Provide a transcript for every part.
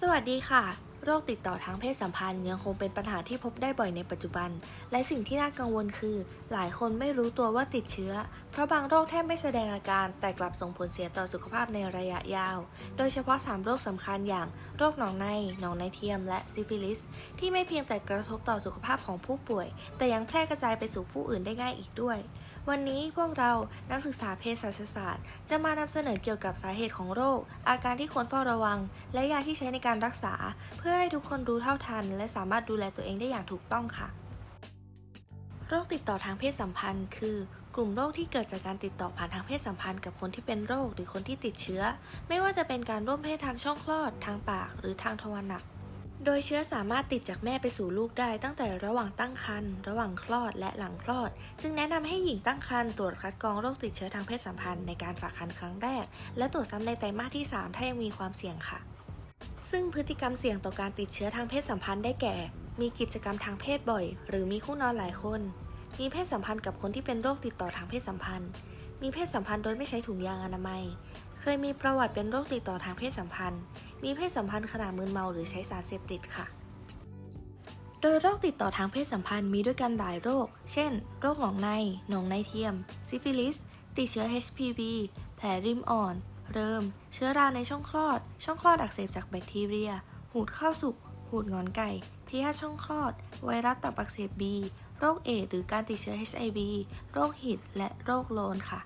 สวัสดีค่ะ โรคติดต่อทางเพศสัมพันธ์ยังคงเป็นปัญหาที่พบได้บ่อยในปัจจุบัน และสิ่งที่น่ากังวลคือ หลายคนไม่รู้ตัวว่าติดเชื้อ เพราะบางโรคแทบไม่แสดงอาการ แต่กลับส่งผลเสียต่อสุขภาพในระยะยาว โดยเฉพาะ 3 โรคสำคัญอย่าง โรคหนองใน หนองในเทียม และซิฟิลิส ที่ไม่เพียงแต่กระทบต่อสุขภาพของผู้ป่วย แต่ยังแพร่กระจายไปสู่ผู้อื่นได้ง่ายอีกด้วย วันนี้พวกเรานักศึกษาเภสัชศาสตร์ จะมานำเสนอเกี่ยวกับสาเหตุของโรค อาการที่ควรเฝ้าระวัง และยาที่ใช้ในการรักษา เพื่อให้ทุกคนรู้เท่าทัน และสามารถดูแลตัวเองได้อย่างถูกต้องค่ะ โรคติดต่อทางเพศสัมพันธ์ คือกลุ่มโรคที่เกิดจากการติดต่อผ่านทางเพศสัมพันธ์กับคนที่เป็นโรคหรือคนที่ติดเชื้อ ไม่ว่าจะเป็นการร่วมเพศทางช่องคลอด ทางปาก หรือทางทวารหนัก โดยเชื้อสามารถติดจากแม่ไปสู่ลูกได้ตั้งแต่ระหว่างตั้งครรภ์ระหว่างคลอดและหลังคลอด จึงแนะนำให้หญิงตั้งครรภ์ตรวจคัดกรองโรคติดเชื้อทางเพศสัมพันธ์ในการฝากครรภ์ครั้งแรก และตรวจซ้ำในไตรมาสที่ 3 ถ้ายังมีความเสี่ยงค่ะ ซึ่งพฤติกรรมเสี่ยงต่อการติดเชื้อทางเพศสัมพันธ์ได้แก่ มีกิจกรรมทางเพศบ่อย หรือมีคู่นอนหลายคน มีเพศสัมพันธ์กับคนที่เป็นโรคติดต่อทางเพศสัมพันธ์ มีเพศสัมพันธ์โดยไม่ใช้ถุงยางอนามัย เคยมีประวัติเป็นโรคติดต่อทางเพศสัมพันธ์ มีเพศสัมพันธ์ขณะมึนเมาหรือใช้สารเสพติดค่ะ โดยโรคติดต่อทางเพศสัมพันธ์มีด้วยกันหลายโรค เช่น โรคหนองใน หนองในเทียม ซิฟิลิส ติดเชื้อ HPV แผลริมอ่อน เริม เชื้อราในช่องคลอด ช่องคลอดอักเสบจากแบคทีเรีย หูดข้าวสุก หูดงอนไก่ พยาธิช่องคลอด ไวรัสตับอักเสบบี โรคเอดหรือการติดเชื้อ HIV โรคหิดและโรคโลนค่ะ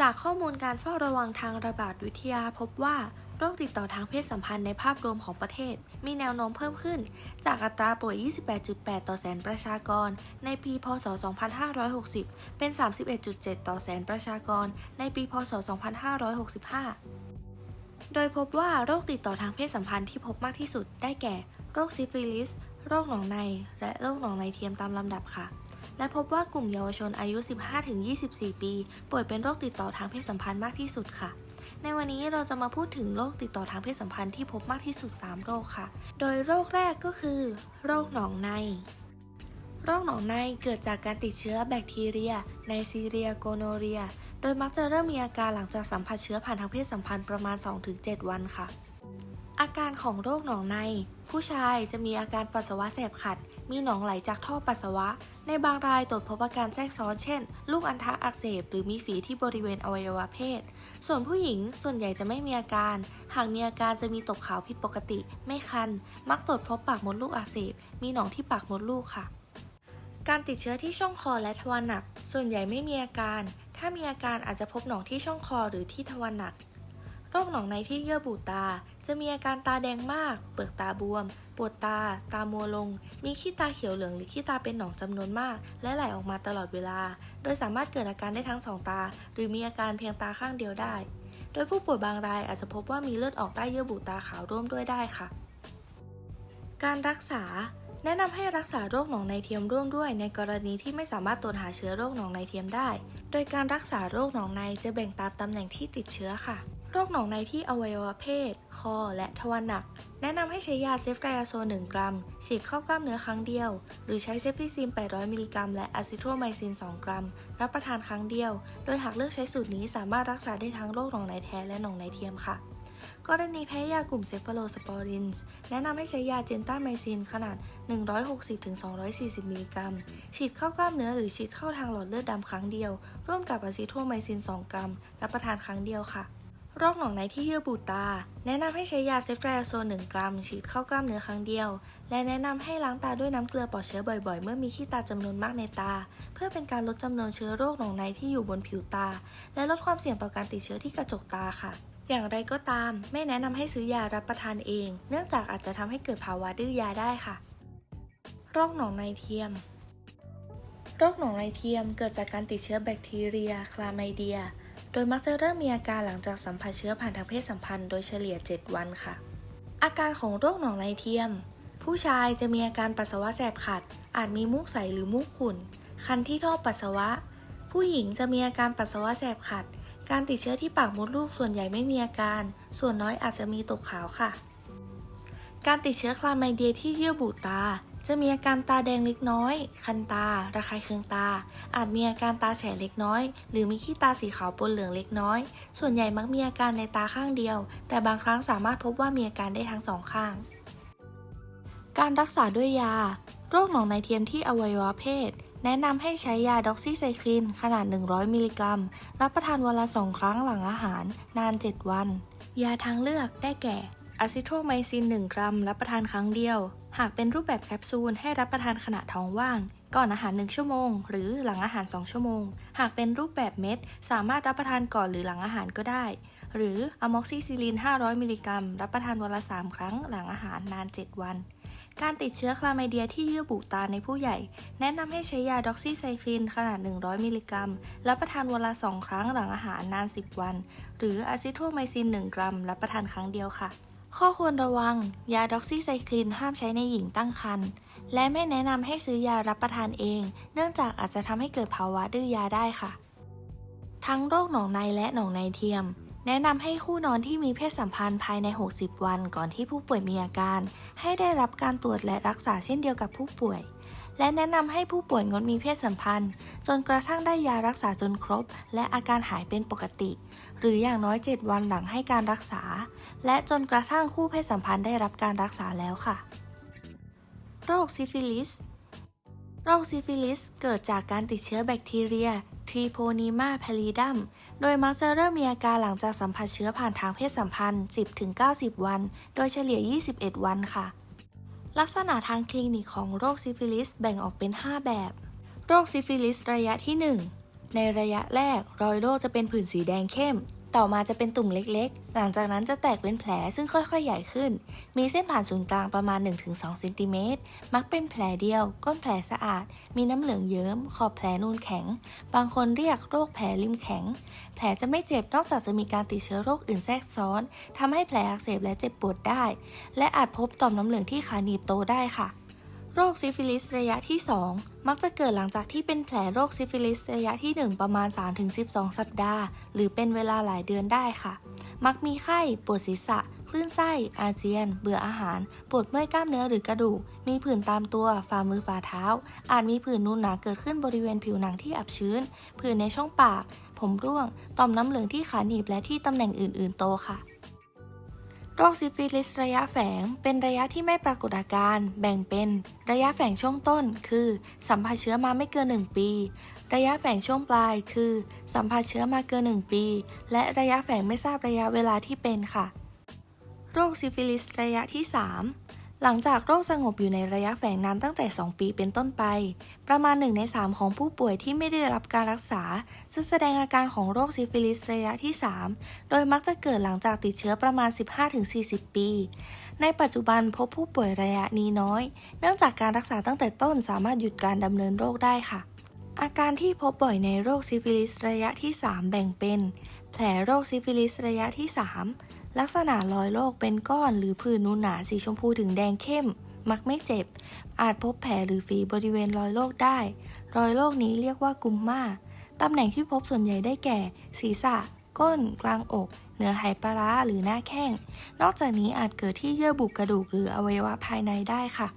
จากข้อมูลการเฝ้าระวังทางระบาดวิทยาพบว่าโรคติดต่อทางเพศสัมพันธ์ในภาพรวมของประเทศ มีแนวโน้มเพิ่มขึ้น จากอัตราป่วย 28.8 ต่อแสนประชากร ในปี พศ 2560 เป็น 31.7 ต่อแสนประชากร ในปี พศ 2565 โดยพบว่าโรคติดต่อทางเพศสัมพันธ์ที่พบมากที่สุด ได้แก่ โรคซิฟิลิส โรคหนองใน และโรคหนองในเทียมตามลำดับค่ะ และพบว่ากลุ่มเยาวชนอายุ 15-24 ปี ป่วยเป็นโรคติดต่อทางเพศสัมพันธ์มากที่สุดค่ะ ในวันนี้เราจะมาพูดถึงโรคติดต่อทางเพศสัมพันธ์ที่พบมากที่สุด 3 โรคค่ะ โดยโรคแรกก็คือ โรคหนองใน โรคหนองในเกิดจากการติดเชื้อแบคทีเรีย ไนซีเรียโกโนเรีย โดยมักจะเริ่มมีอาการหลังจากสัมผัสเชื้อผ่านทางเพศสัมพันธ์ประมาณ 2-7 วันค่ะ อาการของโรคหนองใน ผู้ชายจะมีอาการปัสสาวะแสบขัด มีหนองไหลจากท่อปัสสาวะ ในบางรายตรวจพบอาการแทรกซ้อนเช่น ลูกอัณฑะอักเสบ หรือมีฝีที่บริเวณอวัยวะเพศ ส่วนผู้หญิงส่วนใหญ่จะไม่มีอาการ หากมีอาการจะมีตกขาวผิดปกติ ไม่คัน มักตรวจพบปากมดลูกอักเสบ มีหนองที่ปากมดลูกค่ะ การติดเชื้อที่ช่องคอและทวารหนัก ส่วนใหญ่ไม่มีอาการ ถ้ามีอาการอาจจะพบหนองที่ช่องคอหรือที่ทวารหนัก โรคหนองในที่เยื่อบุตา จะมีอาการตาแดงมาก เปลือกตาบวม ปวดตา ตามัวลง มีขี้ตาเขียวเหลืองหรือขี้ตาเป็นหนองจำนวนมาก และไหลออกมาตลอดเวลา โดยสามารถเกิดอาการได้ทั้งสองตา หรือมีอาการเพียงตาข้างเดียวได้ โดยผู้ป่วยบางรายอาจจะพบว่ามีเลือดออกใต้เยื่อบุตาขาวร่วมด้วยได้ค่ะ การรักษาแนะนำให้รักษาโรคหนองในเทียมร่วมด้วย ในกรณีที่ไม่สามารถตรวจหาเชื้อโรคหนองในเทียมได้ โดยการรักษาโรคหนองในจะแบ่งตามตำแหน่งที่ติดเชื้อค่ะ โรคหนองในที่อวัยวะเพศ คอ และทวารหนัก แนะนำให้ใช้ยาเซฟไตรอาโซน1กรัม ฉีดเข้ากล้ามเนื้อครั้งเดียว หรือใช้เซฟฟิซีน 800 มิลลิกรัม และอะซิโทรไมซิน 2 กรัม รับประทานครั้งเดียว โดยหากเลือกใช้สูตรนี้สามารถรักษาได้ทั้งโรคหนองในแท้และหนองในเทียมค่ะ กรณีแพ้ยากลุ่มเซฟโลสปอรินส์แนะนำให้ใช้ยาเจนต้าไมซินขนาด 160-240 มิลลิกรัม ฉีดเข้ากล้ามเนื้อหรือฉีดเข้าทางหลอดเลือดดำครั้งเดียว ร่วมกับอะซิโทรไมซิน 2 กรัม รับประทานครั้งเดียวค่ะ โรคหนองในที่เยื่อบุตา แนะนำให้ใช้ยาเซฟไตราโซน1กรัม ฉีดเข้ากล้ามเนื้อครั้งเดียว และแนะนำให้ล้างตาด้วยน้ำเกลือปลอดเชื้อบ่อยๆ เมื่อมีขี้ตาจำนวนมากในตา เพื่อเป็นการลดจำนวนเชื้อโรคหนองในที่อยู่บนผิวตา และลดความเสี่ยงต่อการติดเชื้อที่กระจกตาค่ะ อย่างไรก็ตาม ไม่แนะนำให้ซื้อยารับประทานเอง เนื่องจากอาจจะทำให้เกิดภาวะดื้อยาได้ค่ะ โรคหนองในเทียมโรคหนองในเทียมเกิดจากการติดเชื้อแบคทีเรีย คลาไมเดีย โดยมักจะเริ่มมีอาการหลังจากสัมผัสเชื้อผ่านทางเพศสัมพันธ์โดยเฉลี่ย 7 วันค่ะ อาการของโรคหนองในเทียม ผู้ชายจะมีอาการปัสสาวะแสบขัด อาจมีมูกใสหรือมูกขุ่น คันที่ท่อปัสสาวะ ผู้หญิงจะมีอาการปัสสาวะแสบขัด การติดเชื้อที่ปากมดลูกส่วนใหญ่ไม่มีอาการ ส่วนน้อยอาจจะมีตกขาวค่ะ การติดเชื้อคลาไมเดียที่เยื่อบุตา จะมีอาการตาแดงเล็กน้อย คันตา ระคายเคืองตา อาจมีอาการตาแฉะเล็กน้อย หรือมีขี้ตาสีขาวปนเหลืองเล็กน้อย ส่วนใหญ่มักมีอาการในตาข้างเดียว แต่บางครั้งสามารถพบว่ามีอาการได้ทั้งสองข้าง การรักษาด้วยยา โรคหนองในเทียมที่อวัยวะเพศ แนะนำให้ใช้ยาด็อกซิไซคลินขนาด 100 มิลลิกรัม รับประทานวันละ2ครั้งหลังอาหาร นาน 7 วัน ยาทางเลือกได้แก่อะซิโทรไมซิน 1 กรัม รับประทานครั้งเดียว หากเป็นรูปแบบแคปซูลให้รับประทานขณะท้องว่าง ก่อนอาหาร 1 ชั่วโมง หรือหลังอาหาร 2 ชั่วโมง หากเป็นรูปแบบเม็ด สามารถรับประทานก่อนหรือหลังอาหารก็ได้ หรืออะม็อกซิซิลิน 500 มิลลิกรัม รับประทานวันละ 3 ครั้งหลังอาหารนาน 7 วัน การติดเชื้อคลาไมเดียที่เยื่อบุตาในผู้ใหญ่ แนะนำให้ใช้ยาด็อกซิไซคลินขนาด 100 มิลลิกรัม รับประทานวันละ 2 ครั้งหลังอาหารนาน 10 วัน หรืออะซิโทรไมซิน 1 กรัม รับประทานครั้งเดียวค่ะ ข้อควรระวัง ยาด็อกซิไซคลินห้ามใช้ในหญิงตั้งครรภ์และไม่แนะนำให้ซื้อยารับประทานเอง เนื่องจากอาจจะทำให้เกิดภาวะดื้อยาได้ค่ะ ทั้งโรคหนองในและหนองในเทียม แนะนำให้คู่นอนที่มีเพศสัมพันธ์ภายใน 60 วันก่อนที่ผู้ป่วยมีอาการ ให้ได้รับการตรวจและรักษาเช่นเดียวกับผู้ป่วย และแนะนำให้ผู้ป่วยงดมีเพศสัมพันธ์ จนกระทั่งได้ยารักษาจนครบ และอาการหายเป็นปกติ หรืออย่างน้อย 7 วันหลังให้การรักษา และจนกระทั่งคู่เพศสัมพันธ์ได้รับการรักษาแล้วค่ะ โรคซิฟิลิส โรคซิฟิลิสเกิดจากการติดเชื้อแบคทีเรีย Treponema pallidum โดยมักจะเริ่มมีอาการหลังจากสัมผัสเชื้อผ่านทางเพศสัมพันธ์ 10-90 วัน โดยเฉลี่ย 21 วันค่ะ ลักษณะทางคลินิกของโรคซิฟิลิสแบ่งออกเป็น 5 แบบ โรคซิฟิลิสระยะที่ 1 ในระยะแรก รอยโรคจะเป็นผื่นสีแดงเข้ม ต่อมาจะเป็นตุ่มเล็กๆ หลังจากนั้นจะแตกเป็นแผลซึ่งค่อยๆ ใหญ่ขึ้น มีเส้นผ่านศูนย์กลางประมาณ 1-2เซนติเมตร มักเป็นแผลเดียว ก้นแผลสะอาด มีน้ำเหลืองเยิ้ม ขอบแผลนูนแข็ง บางคนเรียกโรคแผลริมแข็ง แผลจะไม่เจ็บนอกจากจะมีการติดเชื้อโรคอื่นแทรกซ้อนทำให้แผลอักเสบและเจ็บปวดได้ และอาจพบต่อมน้ำเหลืองที่ขาหนีบโตได้ค่ะ โรคซิฟิลิสระยะที่ 2 มักจะเกิดหลังจากที่เป็นแผลโรคซิฟิลิสระยะที่ 1 ประมาณ 3-12 สัปดาห์ หรือเป็นเวลาหลายเดือนได้ค่ะ มักมีไข้ ปวดศีรษะ คลื่นไส้ อาเจียน เบื่ออาหาร ปวดเมื่อยกล้ามเนื้อหรือกระดูก มีผื่นตามตัว ฝ่ามือฝ่าเท้า อาจมีผื่นนูนหนาเกิดขึ้นบริเวณผิวหนังที่อับชื้น ผื่นในช่องปาก ผมร่วง ต่อมน้ำเหลืองที่ขาหนีบและที่ตำแหน่งอื่น ๆ โตค่ะ โรคซิฟิลิสระยะแฝง เป็นระยะที่ไม่ปรากฏอาการ แบ่งเป็น ระยะแฝงช่วงต้น คือ สัมผัสเชื้อมาไม่เกิน 1 ปี ระยะแฝงช่วงปลาย คือ สัมผัสเชื้อมาเกิน 1 ปี และระยะแฝงไม่ทราบระยะเวลาที่เป็นค่ะ โรคซิฟิลิสระยะที่ 3 หลังจากโรคสงบอยู่ในระยะแฝงนานตั้งแต่ 2 ปีเป็นต้นไป ประมาณ 1 ใน 3 ของผู้ป่วยที่ไม่ได้รับการรักษาจะแสดงอาการของโรคซิฟิลิสระยะที่ 3 โดยมักจะเกิดหลังจากติดเชื้อประมาณ 15-40 ปี ในปัจจุบันพบผู้ป่วยระยะนี้น้อย เนื่องจากการรักษาตั้งแต่ต้นสามารถหยุดการดำเนินโรคได้ค่ะ อาการที่พบบ่อยในโรคซิฟิลิสระยะที่ 3 แบ่งเป็น แผลโรคซิฟิลิสระยะที่ 3 ลักษณะรอยโรคเป็นก้อนหรือผื่นนูนหนาสีชมพูถึงแดงเข้ม มักไม่เจ็บ อาจพบแผลหรือฝีบริเวณรอยโรคได้ รอยโรคนี้เรียกว่ากุมมาตำแหน่งที่พบส่วนใหญ่ได้แก่ ศีรษะ ก้น กลางอก เหนือไหปลาร้าหรือหน้าแข้ง นอกจากนี้อาจเกิดที่เยื่อบุกระดูกหรืออวัยวะภายในได้ค่ะ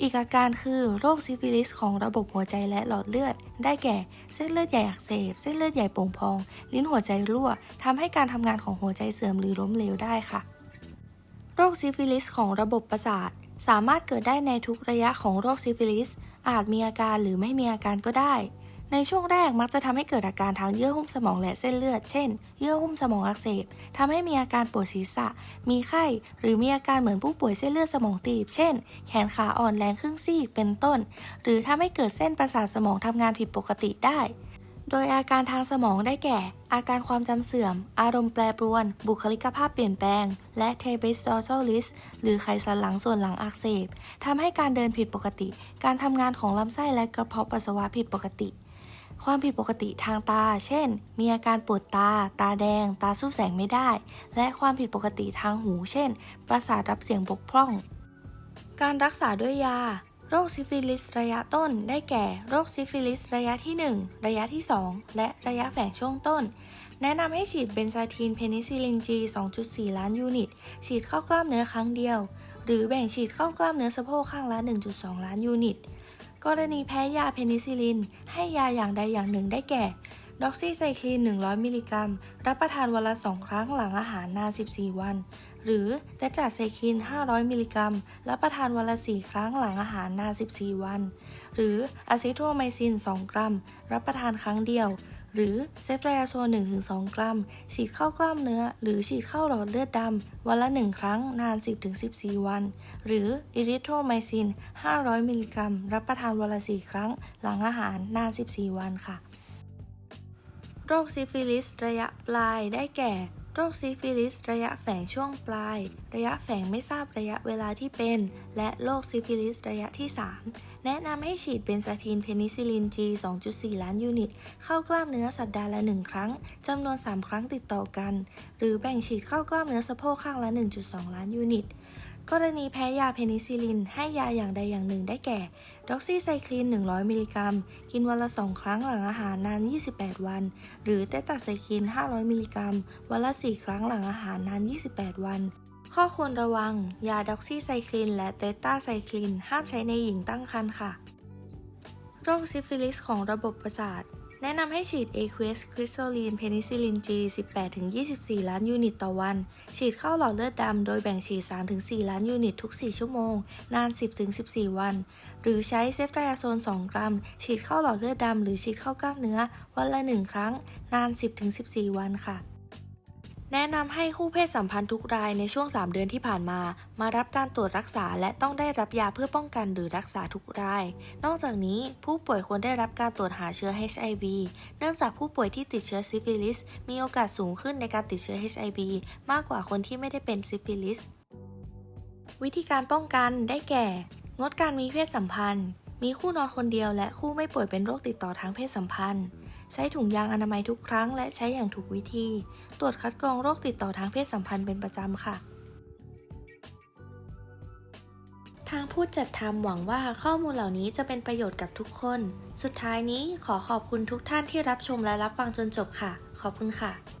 อีกอาการคือโรคซิฟิลิสของระบบหัวใจและหลอดเลือด ได้แก่ เส้นเลือดใหญ่อักเสบ เส้นเลือดใหญ่โป่งพอง ลิ้นหัวใจรั่วทำให้การทำงานของหัวใจเสื่อมหรือล้มเหลวได้ค่ะ โรคซิฟิลิสของระบบประสาท สามารถเกิดได้ในทุกระยะของโรคซิฟิลิส อาจมีอาการหรือไม่มีอาการก็ได้ ในช่วงแรกมักจะทำให้เกิดอาการทางเยื่อหุ้มสมองและเส้นเลือด เช่น เยื่อหุ้มสมองอักเสบทำให้มีอาการปวดศีรษะ มีไข้ หรือมีอาการเหมือนผู้ป่วยเส้นเลือดสมองตีบ เช่น แขนขาอ่อนแรงครึ่งซีก เป็นต้น หรือทำให้เกิดเส้นประสาทสมองทำงานผิดปกติได้ โดยอาการทางสมองได้แก่ อาการความจำเสื่อม อารมณ์แปรปรวน บุคลิกภาพเปลี่ยนแปลง และเทเบส dorsalis หรือไขสันหลังส่วนหลังอักเสบทำให้การเดินผิดปกติ การทำงานของลำไส้และกระเพาะปัสสาวะผิดปกติ ความผิดปกติทางตา เช่น มีอาการปวดตา ตาแดง ตาสู้แสงไม่ได้ และความผิดปกติทางหู เช่น ประสาทรับเสียงบกพร่อง การรักษาด้วยยา โรคซิฟิลิสระยะต้น ได้แก่ โรคซิฟิลิสระยะที่ 1 ระยะที่ 2 และระยะแฝงช่วงต้น แนะนำให้ฉีดเบนซาทีนเพนิซิลินจี 2.4 ล้านยูนิต ฉีดเข้ากล้ามเนื้อครั้งเดียว หรือแบ่งฉีดเข้ากล้ามเนื้อสะโพกข้างละ 1.2 ล้านยูนิต กรณีแพ้ยาเพนิซิลิน ให้ยาอย่างใดอย่างหนึ่งได้แก่ด็อกซิไซคลีน 100 มิลลิกรัม รับประทานวันละ 2 ครั้งหลังอาหารนาน 14 วัน หรือเตตราไซคลีน 500 มิลลิกรัม รับประทานวันละ 4 ครั้งหลังอาหารนาน 14 วัน หรืออะซิโทรไมซิน 2 กรัม รับประทานครั้งเดียว หรือเซฟไตรอาโซน1-2 กรัม ฉีดเข้ากล้ามเนื้อ หรือฉีดเข้าหลอดเลือดดำ วันละ 1 ครั้งนาน 10-14 วัน หรืออิริโทรไมซิน 500 มิลลิกรัม รับประทานวันละ 4 ครั้ง หลังอาหารนาน 14 วันค่ะ โรคซิฟิลิสระยะปลายได้แก่ โรคซิฟิลิส ระยะแฝงช่วงปลาย ระยะแฝงไม่ทราบระยะเวลาที่เป็น และโรคซิฟิลิส ระยะที่ 3 แนะนำให้ฉีดเบนซาทีนเพนิซิลิน G 2.4 ล้านยูนิต เข้ากล้ามเนื้อสัปดาห์ละ 1 ครั้ง จำนวน 3 ครั้งติดต่อกัน หรือแบ่งฉีดเข้ากล้ามเนื้อสะโพกข้างละ 1.2 ล้านยูนิต กรณีแพ้ยาเพนิซิลิน ให้ยาอย่างใดอย่างหนึ่งได้แก่ด็อกซิไซคลีน100 มิลลิกรัม กินวันละ 2 ครั้งหลังอาหารนาน 28 วัน หรือเตตาไซคลีน500 มิลลิกรัม วันละ 4 ครั้งหลังอาหารนาน 28 วัน ข้อควรระวัง ยาด็อกซิไซคลีนและเตตาไซคลีนห้ามใช้ในหญิงตั้งครรภ์ค่ะ โรคซิฟิลิสของระบบประสาท แนะนำให้ฉีด Aqueous Crystalline Penicillin G 18-24 ล้านยูนิตต่อวัน ฉีดเข้าหลอดเลือดดำ โดยแบ่งฉีด 3-4 ล้านยูนิตทุก 4 ชั่วโมง นาน 10-14 วัน หรือใช้เซฟไตรอาโซน 2 กรัม ฉีดเข้าหลอดเลือดดำ หรือฉีดเข้ากล้ามเนื้อ วันละ 1 ครั้ง นาน 10-14 วันค่ะ แนะนำให้คู่เพศสัมพันธ์ทุกรายในช่วง 3 เดือนที่ผ่านมา มารับการตรวจรักษาและต้องได้รับยาเพื่อป้องกันหรือรักษาทุกราย นอกจากนี้ผู้ป่วยควรได้รับการตรวจหาเชื้อ HIV เนื่องจากผู้ป่วยที่ติดเชื้อซิฟิลิส มีโอกาสสูงขึ้นในการติดเชื้อ HIV มากกว่าคนที่ไม่ได้เป็นซิฟิลิส วิธีการป้องกันได้แก่ งดการมีเพศสัมพันธ์ มีคู่นอนคนเดียวและคู่ไม่ป่วยเป็นโรคติดต่อทางเพศสัมพันธ์ ใช้ถุงยางอนามัยทุกครั้ง และใช้อย่างถูกวิธี ตรวจคัดกรองโรคติดต่อทางเพศสัมพันธ์เป็นประจำค่ะ ทางผู้จัดทำหวังว่าข้อมูลเหล่านี้จะเป็นประโยชน์กับทุกคน สุดท้ายนี้ขอขอบคุณทุกท่านที่รับชมและรับฟังจนจบค่ะ ขอบคุณค่ะ